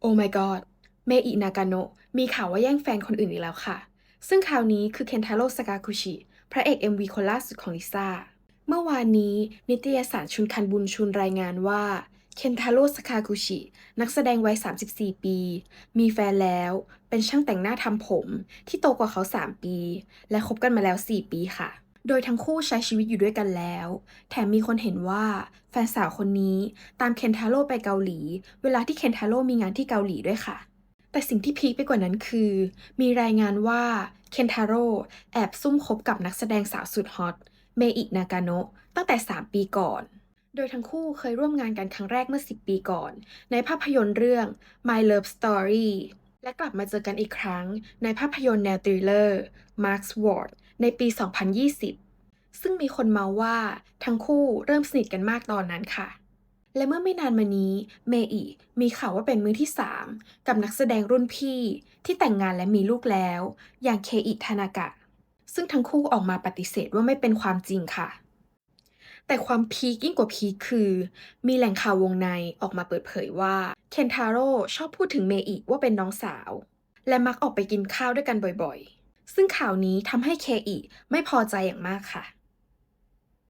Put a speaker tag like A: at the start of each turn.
A: โอ้ my god เมอินากาโนะมีข่าวว่าแย่งแฟนคนอื่นอีกแล้วค่ะ ซึ่งคราวนี้คือเคนทาโร่สกากุชิ พระเอก MV คนล่าสุดของลิซ่า เมื่อวานนี้นิตยสารชุนคันบุญชุนรายงานว่าเคนทาโร่สกากุชิ นักแสดงวัย 34 ปี มีแฟนแล้ว เป็นช่างแต่งหน้าทำผม ที่โตกว่าเขา 3 ปี และคบกันมาแล้ว 4 ปีค่ะ โดยทั้งคู่ใช้ชีวิตอยู่ด้วยกันแล้ว แถมมีคนเห็นว่าแฟนสาวคนนี้ตามเคนทาโร่ไปเกาหลี เวลาที่เคนทาโร่มีงานที่เกาหลีด้วยค่ะ แต่สิ่งที่พีคไปกว่านั้นคือ มีรายงานว่าเคนทาโร่แอบซุ่มคบกับนักแสดงสาวสุดฮอตเมอินากาโนะตั้งแต่ 3 ปีก่อน โดยทั้งคู่เคยร่วมงานกันครั้งแรกเมื่อ 10 ปีก่อน ในภาพยนตร์เรื่อง My Love Story และกลับมาเจอกันอีกครั้งในภาพยนตร์แนวทริลเลอร์ Mark's Ward ในปี 2020 ซึ่งมีคนเมาว่าทั้งคู่เริ่มสนิทกันมากตอนนั้นค่ะ และเมื่อไม่นานมานี้เมอิมีข่าวว่าเป็นมือที่ 3 กับนักแสดงรุ่นพี่ที่แต่งงานและมีลูกแล้ว อย่างเคอิทานากะ ซึ่งทั้งคู่ออกมาปฏิเสธว่าไม่เป็นความจริงค่ะแต่ความพีคยิ่งกว่าพีคคือ มีแหล่งข่าววงในออกมาเปิดเผยว่าเคนทาโร่ชอบพูดถึงเมอิว่าเป็นน้องสาว และมักออกไปกินข้าวด้วยกันบ่อยๆ ซึ่งข่าวนี้ทำให้เคอิไม่พอใจอย่างมากค่ะ